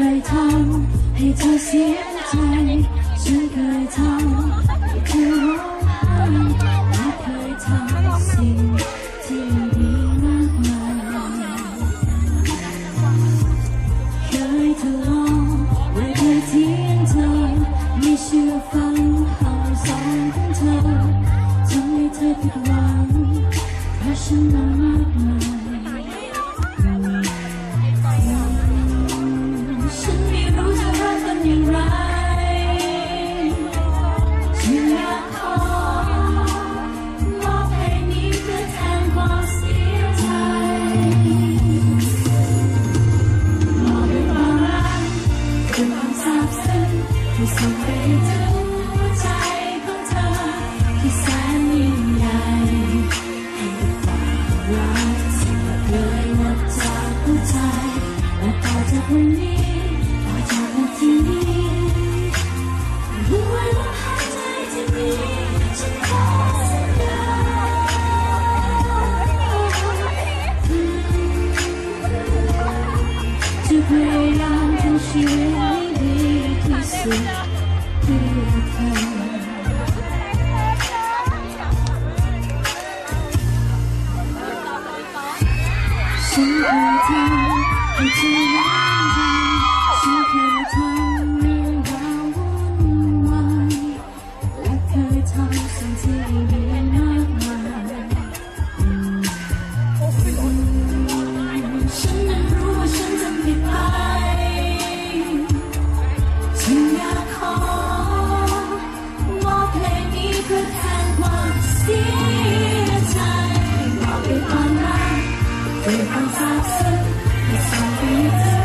เคยทำให้เธอเสียใจ ฉันเคยทำให้เธอร้องไห้และเคยทำสิ่งที่ไม่ดีมากมายเคยทะเลาะและเคยทิ้งเธอไม่เชื่อฟังคำสอนของเธอทำให้เธอผิดหวังเพราะฉันนั้นมากมาย Thank you. Sungguh, Because I said it's something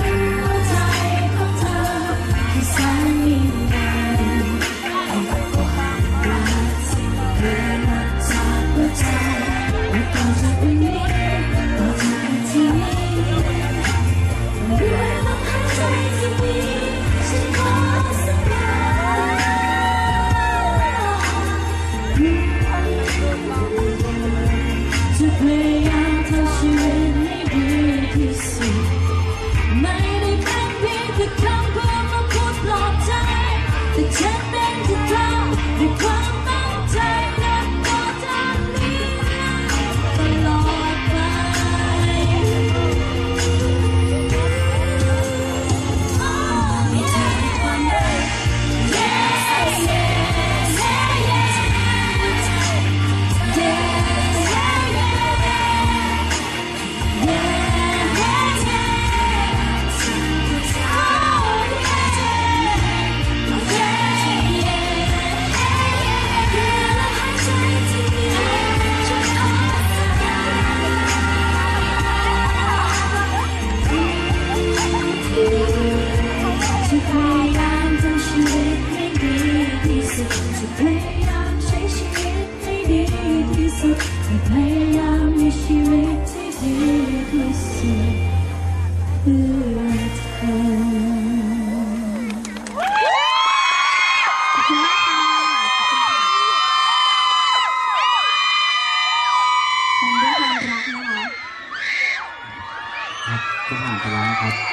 see. จะพยายามใช้ชีวิตให้ดีที่สุดจะพยายามมีชีวิตที่ดีที่สุดเพื่อเธอก็ผ่านไปแล้วครับ